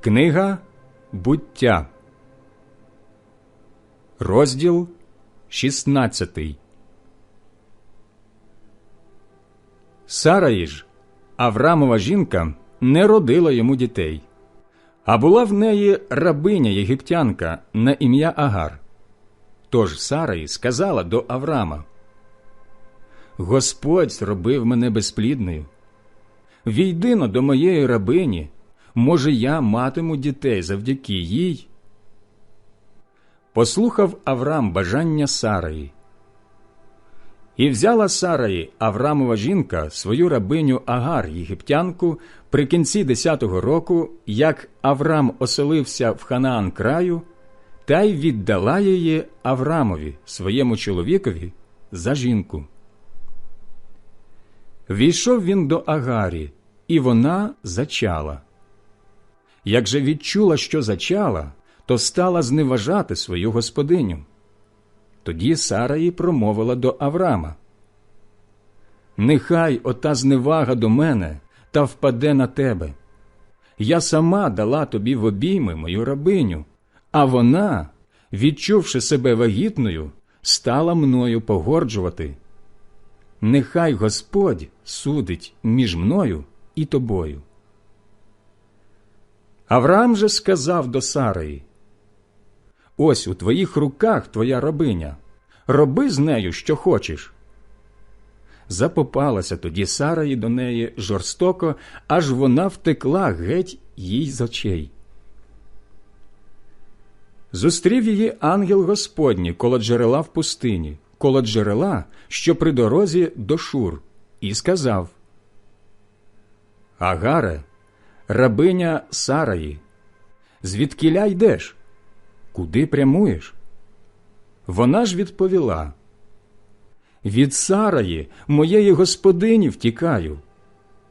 Книга буття, розділ 16 Сараї ж, Аврамова жінка, не родила йому дітей, а була в неї рабиня єгиптянка на ім'я Агар. Тож Сараї сказала до Аврама: Господь зробив мене безплідною. Війди до моєї рабині, може, я матиму дітей завдяки їй. Послухав Аврам бажання Сараї. І взяла Сараї Аврамова жінка свою рабиню Агар єгиптянку при кінці десятого року, як Аврам оселився в Ханаан краю, та й віддала її Аврамові, своєму чоловікові, за жінку. Війшов він до Агарі, і вона зачала. Як же відчула, що зачала, то стала зневажати свою господиню. Тоді Сараї промовила до Аврама Нехай ота зневага до мене та впаде на тебе. Я сама дала тобі в обійми мою рабиню, а вона, відчувши себе вагітною, стала мною погорджувати. Нехай Господь судить між мною і тобою. Авраам же сказав до Сараї Ось у твоїх руках твоя рабиня, роби з нею, що хочеш. Запопалася тоді Сараї до неї жорстоко, аж вона втекла геть їй з очей. Зустрів її ангел Господній коло джерела в пустині, коло джерела, що при дорозі до Шур, і сказав Агаре, рабиня Сараї, звідкіля йдеш? Куди прямуєш? Вона ж відповіла Від Сараї, моєї господині, втікаю.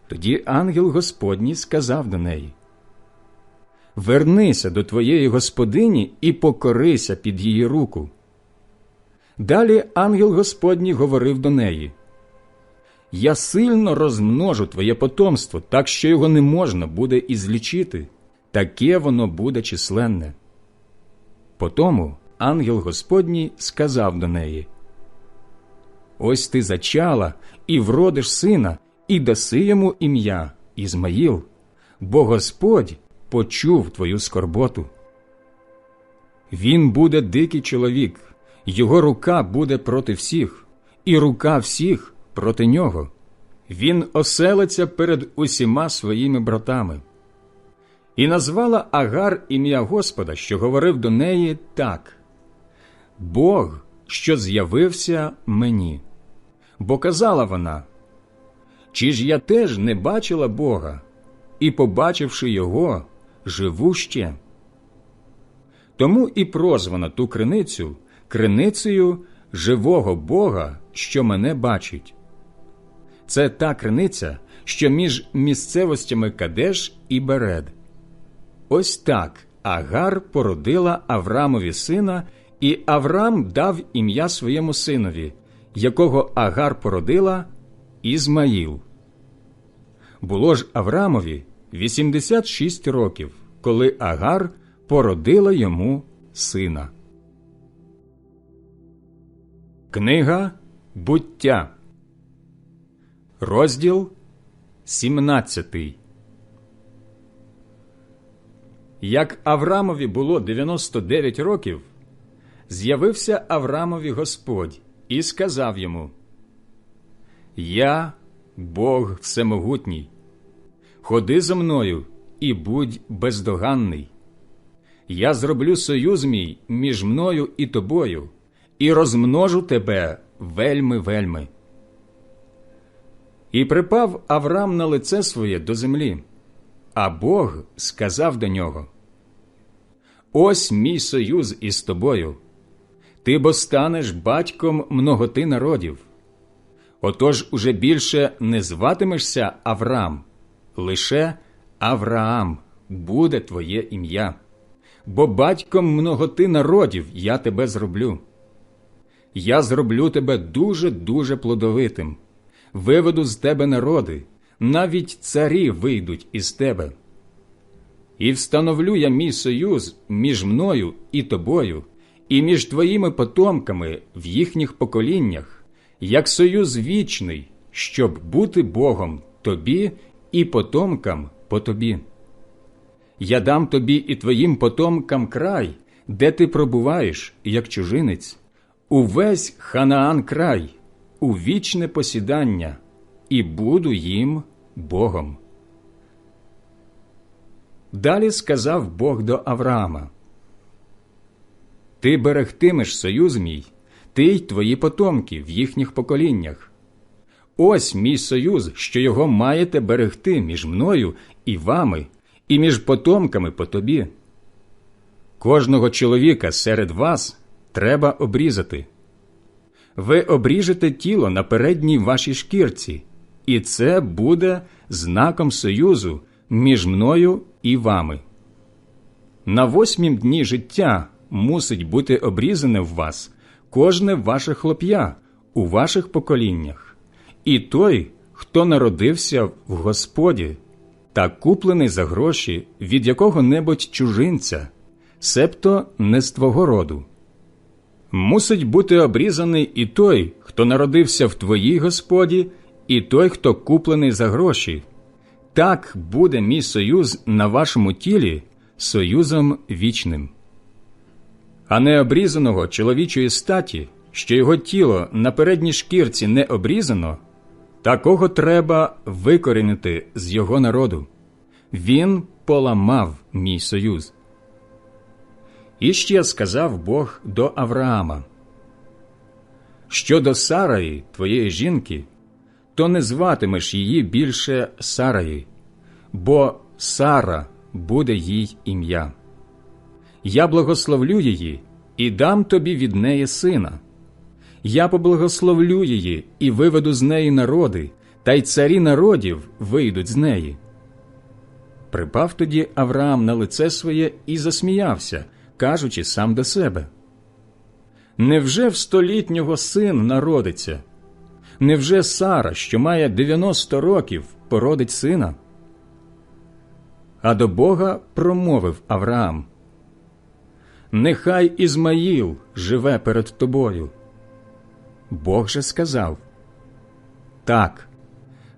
Тоді ангел Господній сказав до неї Вернися до твоєї господині і покорися під її руку. Далі ангел Господній говорив до неї Я сильно розмножу твоє потомство, так що його не можна буде ізлічити, таке воно буде численне. Потому ангел Господній сказав до неї Ось ти зачала і вродиш сина, і даси йому ім'я Ізмаїл, бо Господь почув твою скорботу. Він буде дикий чоловік, його рука буде проти всіх, і рука всіх проти нього. Він оселиться перед усіма своїми братами. І назвала Агар ім'я Господа, що говорив до неї так Бог, що з'явився мені. Бо казала вона, чи ж я теж не бачила Бога, і, побачивши його, живу ще. Тому і прозвана ту криницю криницею живого Бога, що мене бачить. Це та криниця, що між місцевостями Кадеш і Беред. Ось так Агар породила Аврамові сина, і Аврам дав ім'я своєму синові, якого Агар породила Ізмаїл. Було ж Аврамові 86 років, коли Агар породила йому сина. Книга буття, розділ 17 Як Аврамові було 99 років, з'явився Аврамові Господь і сказав йому: Я Бог Всемогутній, ходи за мною і будь бездоганний. Я зроблю союз мій між мною і тобою, і розмножу тебе вельми вельми. І припав Авраам на лице своє до землі, а Бог сказав до нього: Ось мій союз із тобою. Ти бо станеш батьком многоти народів. Отож уже більше не зватимешся Авраам, лише Авраам буде твоє ім'я, бо батьком многоти народів я тебе зроблю. Я зроблю тебе дуже дуже плодовитим, виведу з тебе народи, навіть царі вийдуть із тебе. І встановлю я мій союз між мною і тобою, і між твоїми потомками в їхніх поколіннях, як союз вічний, щоб бути Богом тобі і потомкам по тобі. Я дам тобі і твоїм потомкам край, де ти пробуваєш, як чужинець, увесь Ханаан край, у вічне посідання, і буду їм Богом. Далі сказав Бог до Авраама: Ти берегтимеш союз мій, ти й твої потомки в їхніх поколіннях. Ось мій союз, що його маєте берегти між мною і вами, і між потомками по тобі. Кожного чоловіка серед вас треба обрізати. Ви обріжете тіло на передній вашій шкірці, і це буде знаком союзу між мною і вами. На восьмім дні життя мусить бути обрізане в вас кожне ваше хлоп'я у ваших поколіннях, і той, хто народився в Господі та куплений за гроші від якого-небудь чужинця, себто не з твого роду. Мусить бути обрізаний і той, хто народився в твоїй Господі, і той, хто куплений за гроші. Так буде мій союз на вашому тілі союзом вічним. А необрізаного чоловічої статі, що його тіло на передній шкірці не обрізано, такого треба викорінити з його народу. Він поламав мій союз. І ще сказав Бог до Авраама: Щодо Сараї, твоєї жінки, то не зватимеш її більше Сараї, бо Сара буде їй ім'я. Я благословлю її і дам тобі від неї сина. Я поблагословлю її і виведу з неї народи, та й царі народів вийдуть з неї. Припав тоді Авраам на лице своє і засміявся, кажучи сам до себе. Невже в столітнього син народиться? Невже Сара, що має 90 років, породить сина? А до Бога промовив Авраам: Нехай Ізмаїл живе перед тобою. Бог же сказав: Так,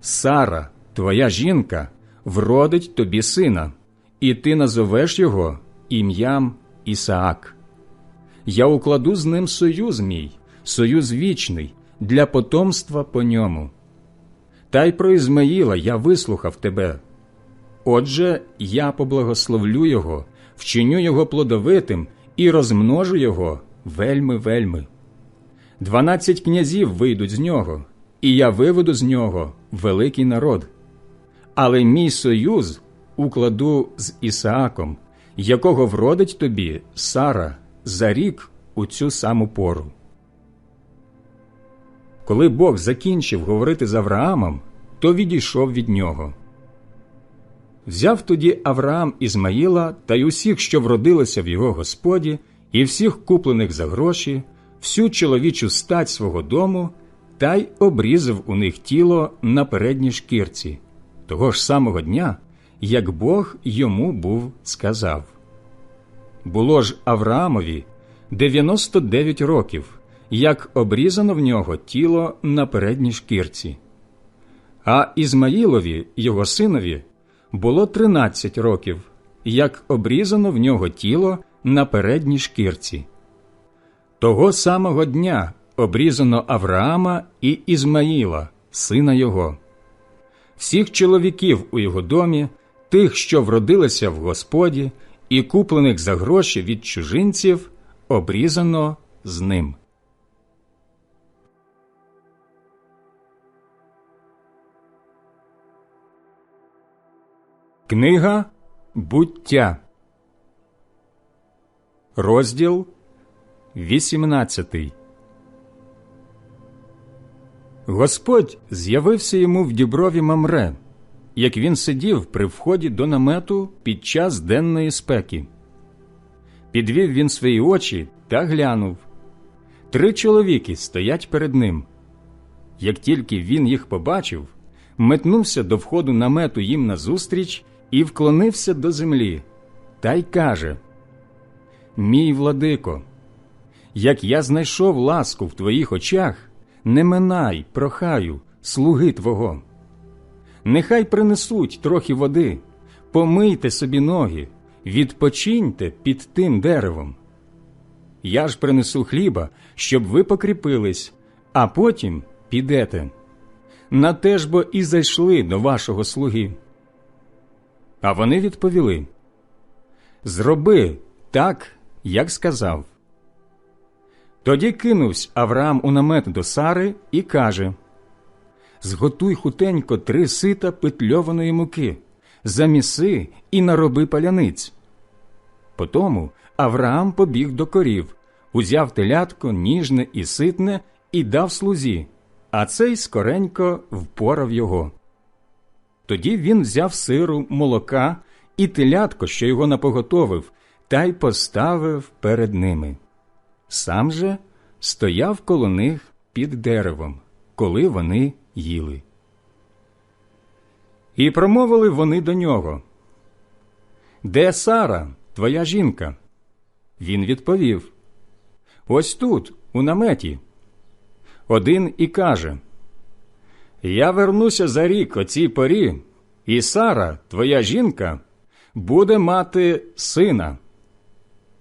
Сара, твоя жінка, вродить тобі сина, і ти назовеш його ім'ям Ісаак. Я укладу з ним союз мій, союз вічний, для потомства по ньому. Та й про Ізмаїла я вислухав тебе. Отже, я поблагословлю його, вчиню його плодовитим і розмножу його вельми вельми. Дванадцять князів вийдуть з нього, і я виведу з нього великий народ. Але мій союз укладу з Ісааком, якого вродить тобі Сара за рік у цю саму пору. Коли Бог закінчив говорити з Авраамом, то відійшов від нього. Взяв тоді Авраам Ізмаїла та й усіх, що вродилися в його господі, і всіх куплених за гроші, всю чоловічу стать свого дому, та й обрізав у них тіло на передній шкірці, того ж самого дня, як Бог йому був сказав. Було ж Авраамові 99 років, як обрізано в нього тіло на передній шкірці. А Ізмаїлові, його синові, було 13 років, як обрізано в нього тіло на передній шкірці. Того самого дня обрізано Авраама і Ізмаїла, сина його, всіх чоловіків у його домі, тих, що вродилися в Господі, і куплених за гроші від чужинців, обрізано з ним. Книга буття, розділ 18 Господь з'явився йому в діброві Мамре, як він сидів при вході до намету під час денної спеки. Підвів він свої очі та глянув. Три чоловіки стоять перед ним. Як тільки він їх побачив, метнувся до входу намету їм назустріч і вклонився до землі, та й каже: Мій владико, як я знайшов ласку в твоїх очах, не минай, прохаю, слуги Твого. Нехай принесуть трохи води, помийте собі ноги, відпочиньте під тим деревом. Я ж принесу хліба, щоб ви покріпились, а потім підете. На те ж бо і зайшли до вашого слуги. А вони відповіли Зроби так, як сказав. Тоді кинувся Авраам у намет до Сари і каже Зготуй хутенько три сита петльованої муки, заміси і нароби паляниць. Потому Авраам побіг до корів, узяв телятко ніжне і ситне і дав слузі, а цей скоренько впорав його. Тоді він взяв сиру, молока і телятко, що його напоготовив, та й поставив перед ними. Сам же стояв коло них під деревом, коли вони їли. І промовили вони до нього. Де Сара, твоя жінка? Він відповів Ось тут, у наметі. Один і каже Я вернуся за рік о цій порі, і Сара, твоя жінка, буде мати сина.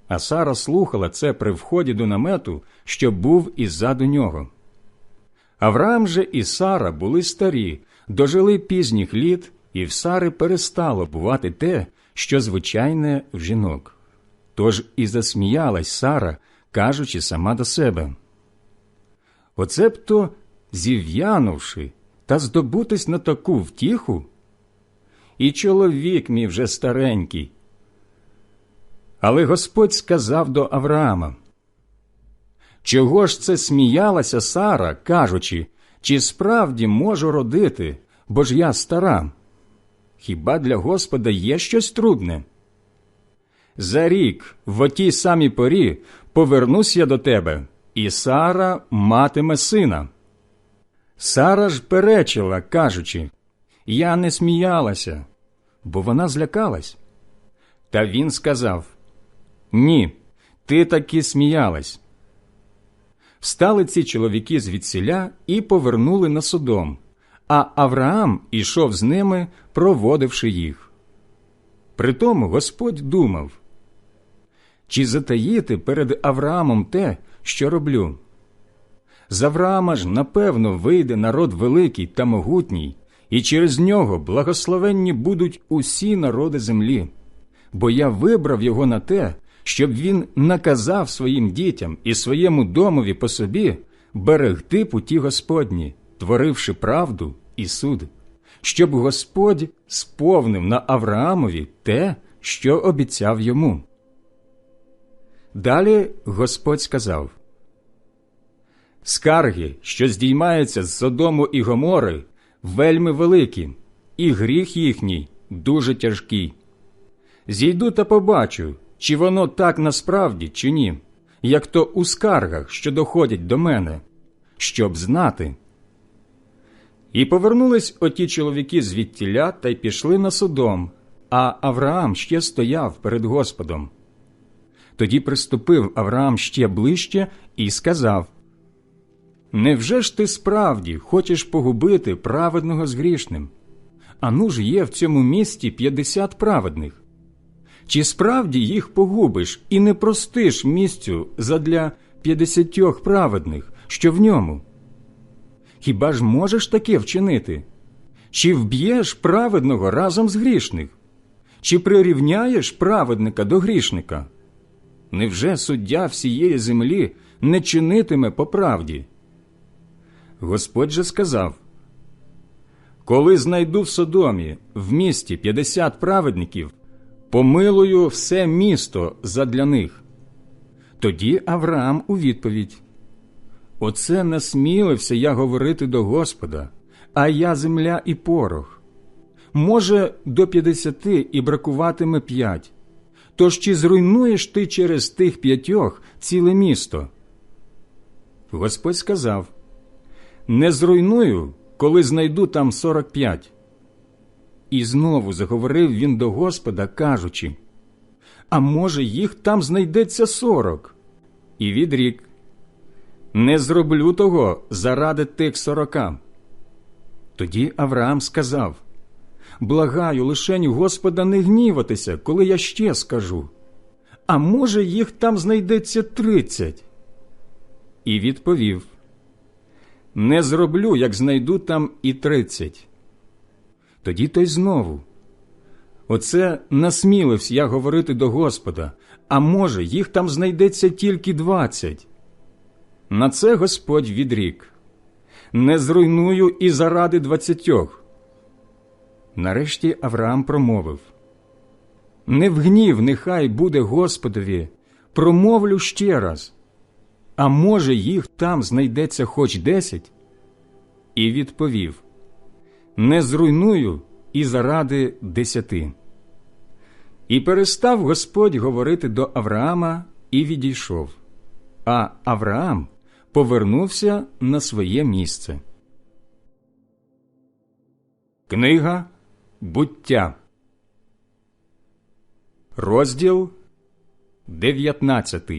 А Сара слухала це при вході до намету, що був іззаду нього. Авраам же і Сара були старі, дожили пізніх літ, і в Сари перестало бувати те, що звичайне в жінок. Тож і засміялась Сара, кажучи сама до себе. Оце б то, зів'янувши та здобутись на таку втіху, і чоловік мій вже старенький. Але Господь сказав до Авраама, Чого ж це сміялася Сара, кажучи, чи справді можу родити, бо ж я стара? Хіба для Господа є щось трудне? За рік в отій самій порі повернусь я до тебе, і Сара матиме сина. Сара ж перечила, кажучи, я не сміялася, бо вона злякалась. Та він сказав Ні, ти таки сміялась. Встали ці чоловіки звідсіля і повернули на Содом, а Авраам ішов з ними, проводивши їх. Притому Господь думав чи затаїти перед Авраамом те, що роблю. З Авраама ж, напевно, вийде народ великий та могутній, і через нього благословенні будуть усі народи землі, бо я вибрав його на те, щоб він наказав своїм дітям і своєму домові по собі берегти путі Господні, творивши правду і суд, щоб Господь сповнив на Авраамові те, що обіцяв йому. Далі Господь сказав Скарги, що здіймаються з Содому і Гомори, вельми великі, і гріх їхній дуже тяжкий. Зійду та побачу, чи воно так насправді, чи ні, як то у скаргах, що доходять до мене, щоб знати. І повернулись оті чоловіки звідтіля та й пішли на Содом, а Авраам ще стояв перед Господом. Тоді приступив Авраам ще ближче і сказав Невже ж ти справді хочеш погубити праведного з грішним? Ану ж є в цьому місті п'ятдесят праведних. Чи справді їх погубиш і не простиш місцю задля п'ятдесятьох праведних, що в ньому? Хіба ж можеш таке вчинити? Чи вб'єш праведного разом з грішних? Чи прирівняєш праведника до грішника? Невже суддя всієї землі не чинитиме по правді? Господь же сказав Коли знайду в Содомі в місті п'ятдесят праведників, помилую все місто задля них. Тоді Авраам у відповідь Оце насмілився я говорити до Господа, а я земля і порох. Може, до п'ятдесяти і бракуватиме п'ять. Тож чи зруйнуєш ти через тих п'ятьох ціле місто? Господь сказав Не зруйную, коли знайду там сорок п'ять. І знову заговорив він до Господа, кажучи А може, їх там знайдеться сорок? І відрік Не зроблю того заради тих сорока. Тоді Авраам сказав Благаю, лишень Господа не гніватися, коли я ще скажу. А може, їх там знайдеться тридцять? І відповів Не зроблю, як знайду там і тридцять. Тоді той знову. Оце насмілився я говорити до Господа, а може, їх там знайдеться тільки двадцять. На це Господь відрік Не зруйную і заради двадцятьох. Нарешті Авраам промовив Не в гнів нехай буде Господові, промовлю ще раз. А може, їх там знайдеться хоч десять? І відповів Не зруйную і заради десяти. І перестав Господь говорити до Авраама і відійшов. А Авраам повернувся на своє місце. Книга Буття, розділ 19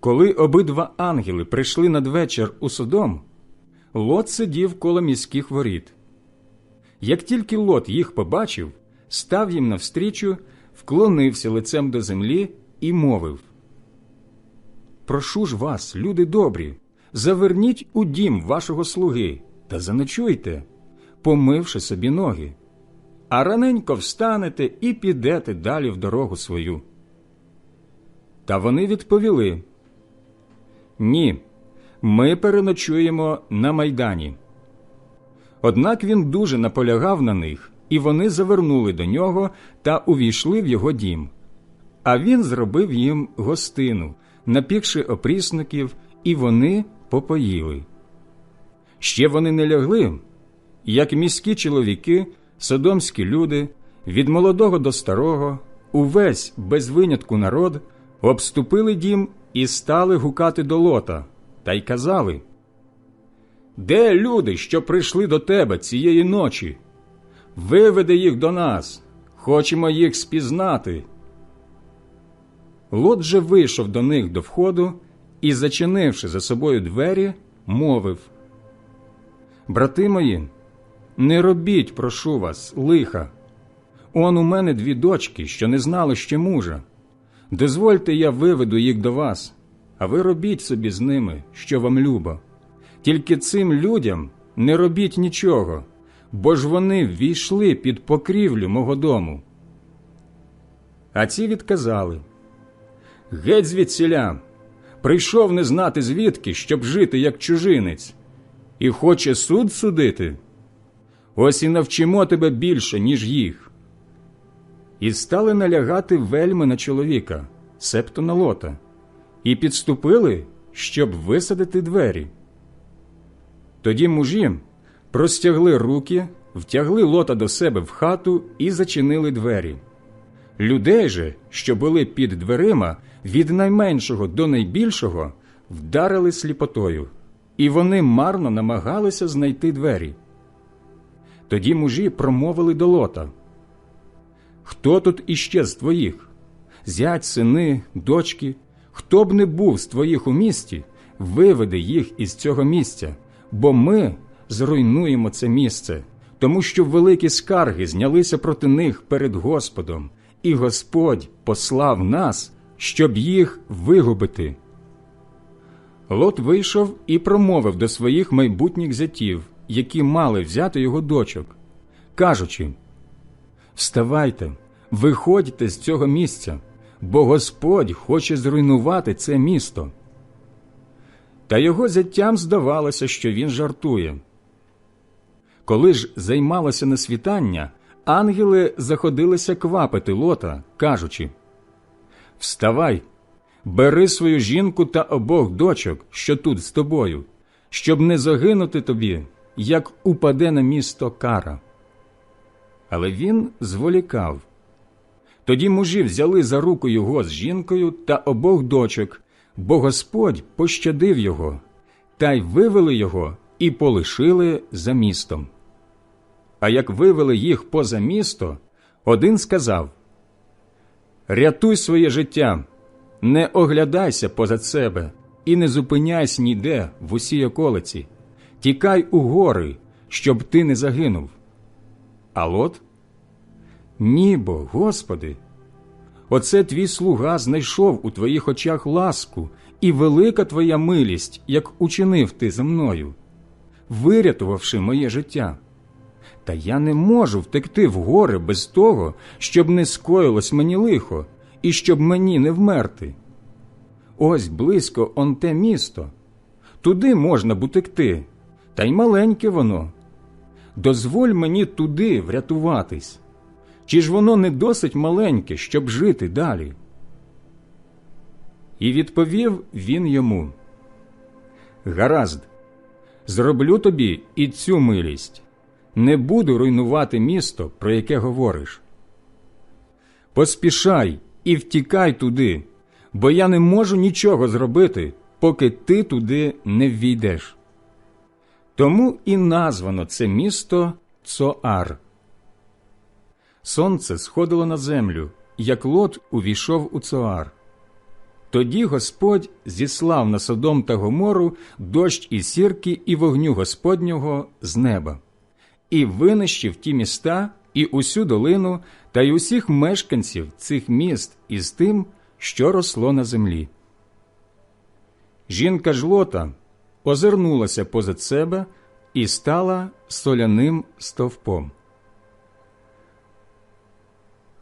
Коли обидва ангели прийшли надвечір у Содом, Лот сидів коло міських воріт. Як тільки Лот їх побачив, став їм навстрічу, вклонився лицем до землі і мовив Прошу ж вас, люди добрі, заверніть у дім вашого слуги та заночуйте, помивши собі ноги, а раненько встанете і підете далі в дорогу свою. Та вони відповіли Ні, ми переночуємо на майдані. Однак він дуже наполягав на них, і вони завернули до нього та увійшли в його дім. А він зробив їм гостину, напікши опрісників, і вони попоїли. Ще вони не лягли, як міські чоловіки, содомські люди, від молодого до старого, увесь без винятку народ, обступили дім і стали гукати до лота, та й казали Де люди, що прийшли до тебе цієї ночі? Виведи їх до нас, хочемо їх спізнати. Лот же вийшов до них до входу і, зачинивши за собою двері, мовив Брати мої, не робіть, прошу вас, лиха. Он у мене дві дочки, що не знали ще мужа. Дозвольте, я виведу їх до вас, а ви робіть собі з ними, що вам любо. Тільки цим людям не робіть нічого, бо ж вони ввійшли під покрівлю мого дому. А ці відказали Геть звідсіля, прийшов не знати звідки, щоб жити як чужинець, і хоче суд судити. Ось і навчимо тебе більше, ніж їх. І стали налягати вельми на чоловіка, септо на лота, і підступили, щоб висадити двері. Тоді мужі простягли руки, втягли лота до себе в хату і зачинили двері. Людей же, що були під дверима, від найменшого до найбільшого, вдарили сліпотою, і вони марно намагалися знайти двері. Тоді мужі промовили до лота Хто тут іще з твоїх? Зять, сини, дочки, хто б не був з твоїх у місті, виведи їх із цього місця, бо ми зруйнуємо це місце, тому що великі скарги знялися проти них перед Господом, і Господь послав нас, щоб їх вигубити. Лот вийшов і промовив до своїх майбутніх зятів, які мали взяти його дочок, кажучи Вставайте, виходьте з цього місця, бо Господь хоче зруйнувати це місто. Та його зяттям здавалося, що він жартує. Коли ж займалося на світання, ангели заходилися квапити лота, кажучи Вставай, бери свою жінку та обох дочок, що тут з тобою, щоб не загинути тобі, як упаде на місто кара. Але він зволікав. Тоді мужі взяли за руку його з жінкою та обох дочок, бо Господь пощадив його, та й вивели його і полишили за містом. А як вивели їх поза місто, один сказав Рятуй своє життя, не оглядайся позад себе і не зупиняйся ніде в усій околиці, тікай у гори, щоб ти не загинув. А Лот? Нібо, Господи, оце твій слуга знайшов у твоїх очах ласку і велика твоя милість, як учинив ти за мною, вирятувавши моє життя. Та я не можу втекти в гори без того, щоб не скоїлось мені лихо, і щоб мені не вмерти. Ось близько он те місто. Туди можна б утекти, та й маленьке воно. Дозволь мені туди врятуватись. Чи ж воно не досить маленьке, щоб жити далі? І відповів він йому Гаразд, зроблю тобі і цю милість не буду руйнувати місто, про яке говориш. Поспішай і втікай туди, бо я не можу нічого зробити, поки ти туди не ввійдеш. Тому і названо це місто Цоар. Сонце сходило на землю, як лот увійшов у Цоар. Тоді Господь зіслав на Содом та Гомору дощ і сірки і вогню Господнього з неба і винищив ті міста, і усю долину, та й усіх мешканців цих міст із тим, що росло на землі. Жінка ж лота озирнулася позад себе і стала соляним стовпом.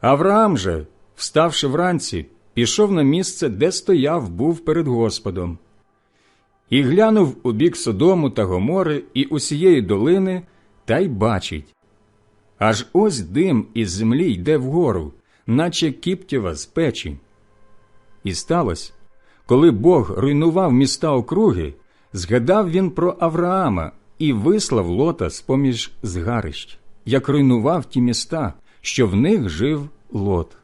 Авраам же, вставши вранці, пішов на місце, де стояв був перед Господом, і глянув у бік Содому та Гомори і усієї долини та й бачить. Аж ось дим із землі йде вгору, наче кіптєва з печі. І сталося, коли Бог руйнував міста округи, згадав він про Авраама і вислав лота з поміж згарищ, як руйнував ті міста, що в них жив лот.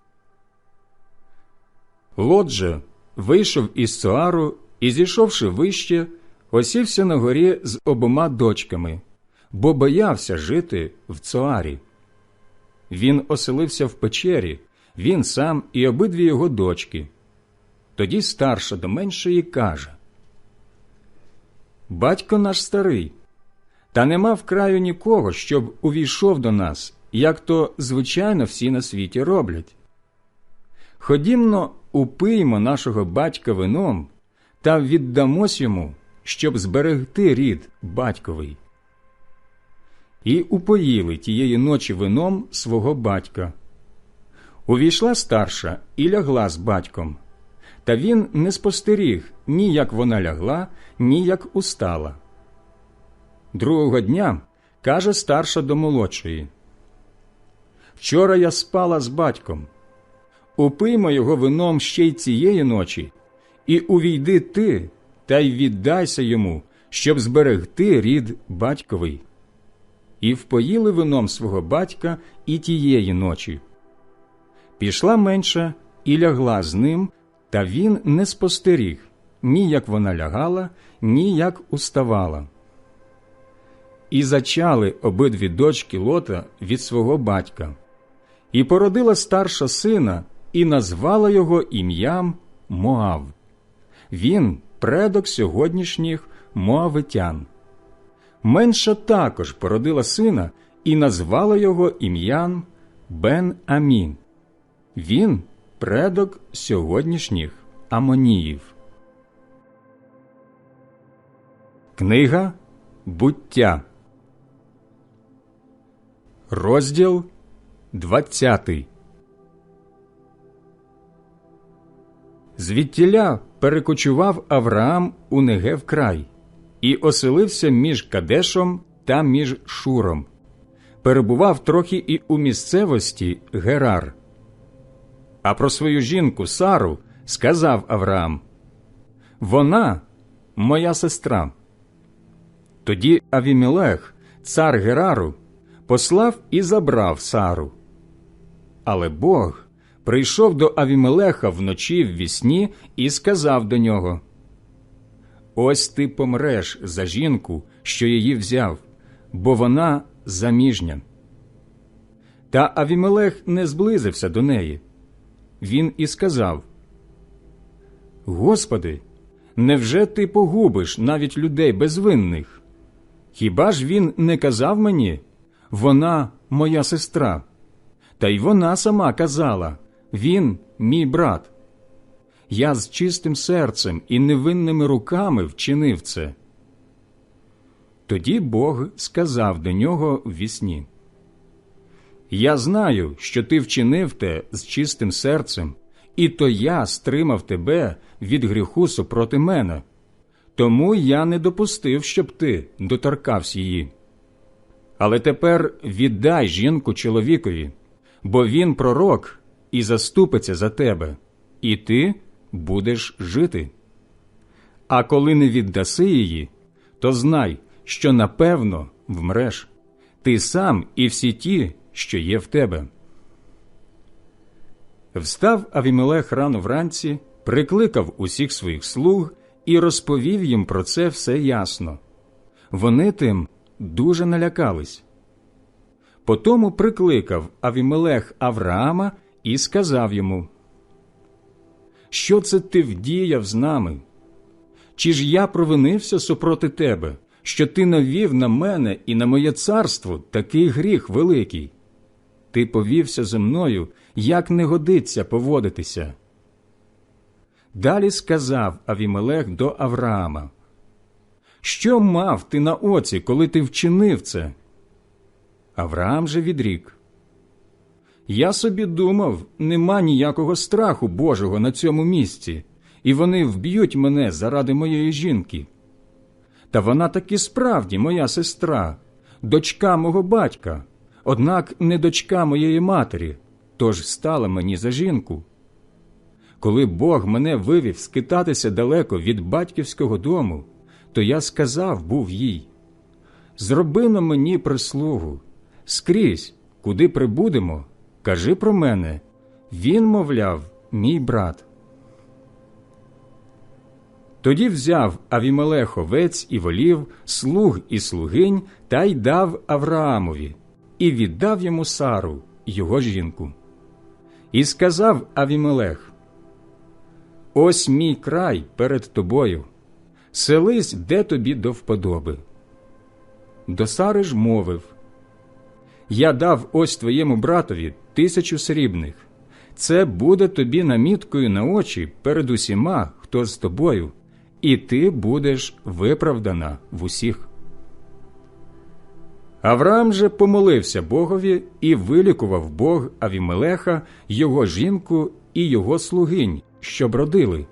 Лот же вийшов із Цоару і, зійшовши вище, осівся на горі з обома дочками бо боявся жити в Цоарі. Він оселився в печері, він сам і обидві його дочки. Тоді старша до меншої каже Батько наш старий, та нема в краю нікого, щоб увійшов до нас, як то, звичайно, всі на світі роблять. Ходімно, упиймо нашого батька вином та віддамось йому, щоб зберегти рід батьковий і упоїли тієї ночі вином свого батька. Увійшла старша і лягла з батьком, та він не спостеріг ні як вона лягла, ні як устала. Другого дня каже старша до молодшої Вчора я спала з батьком. Упиймо його вином ще й цієї ночі, і увійди ти та й віддайся йому, щоб зберегти рід батьковий і впоїли вином свого батька і тієї ночі. Пішла менша і лягла з ним, та він не спостеріг ні як вона лягала, ні як уставала. І зачали обидві дочки лота від свого батька, і породила старша сина, і назвала його ім'ям Моав. Він предок сьогоднішніх моавитян. Менша також породила сина і назвала його ім'ям Бен Амін. Він предок сьогоднішніх Амоніїв. Книга буття. Розділ 20 Звідтіля перекочував Авраам у Негев край і оселився між Кадешом та між Шуром. Перебував трохи і у місцевості Герар. А про свою жінку Сару сказав Авраам Вона моя сестра. Тоді Авімелех, цар Герару, послав і забрав Сару. Але Бог прийшов до Авімелеха вночі в вісні і сказав до нього Ось ти помреш за жінку, що її взяв, бо вона заміжня. Та Авімелех не зблизився до неї. Він і сказав: Господи, невже ти погубиш навіть людей безвинних? Хіба ж він не казав мені, вона моя сестра? Та й вона сама казала він мій брат. Я з чистим серцем і невинними руками вчинив це. Тоді Бог сказав до нього в вісні, Я знаю, що ти вчинив те з чистим серцем, і то я стримав тебе від гріху супроти мене. Тому я не допустив, щоб ти доторкався її. Але тепер віддай жінку чоловікові, бо він пророк і заступиться за тебе, і ти будеш жити. А коли не віддаси її, то знай, що напевно вмреш ти сам і всі ті, що є в тебе. Встав Авімелех рано вранці, прикликав усіх своїх слуг і розповів їм про це все ясно. Вони тим дуже налякались. Потому прикликав Авімелех Авраама і сказав йому, Що це ти вдіяв з нами? Чи ж я провинився супроти тебе, що ти навів на мене і на моє царство такий гріх великий? Ти повівся зі мною, як не годиться поводитися. Далі сказав Авімелех до Авраама, Що мав ти на оці, коли ти вчинив це? Авраам же відрік. Я собі думав, нема ніякого страху Божого на цьому місці, і вони вб'ють мене заради моєї жінки. Та вона таки справді моя сестра, дочка мого батька, однак не дочка моєї матері, тож стала мені за жінку. Коли Бог мене вивів скитатися далеко від батьківського дому, то я сказав був їй Зроби на мені прислугу, скрізь, куди прибудемо, кажи про мене. Він, мовляв, мій брат. Тоді взяв Авімелех овець і волів, слуг і слугинь та й дав Авраамові, і віддав йому Сару, його жінку. І сказав Авімелех: Ось мій край перед тобою, селись, де тобі до вподоби. До Сари ж мовив Я дав ось твоєму братові тисячу срібних. Це буде тобі наміткою на очі перед усіма, хто з тобою, і ти будеш виправдана в усіх. Авраам же помолився Богові і вилікував Бог Авімелеха, його жінку і його слугинь, щоб родили.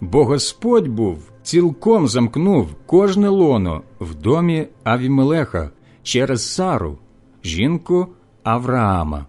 Бо Господь був цілком замкнув кожне лоно в домі Авімелеха через Сару, жінку Авраама.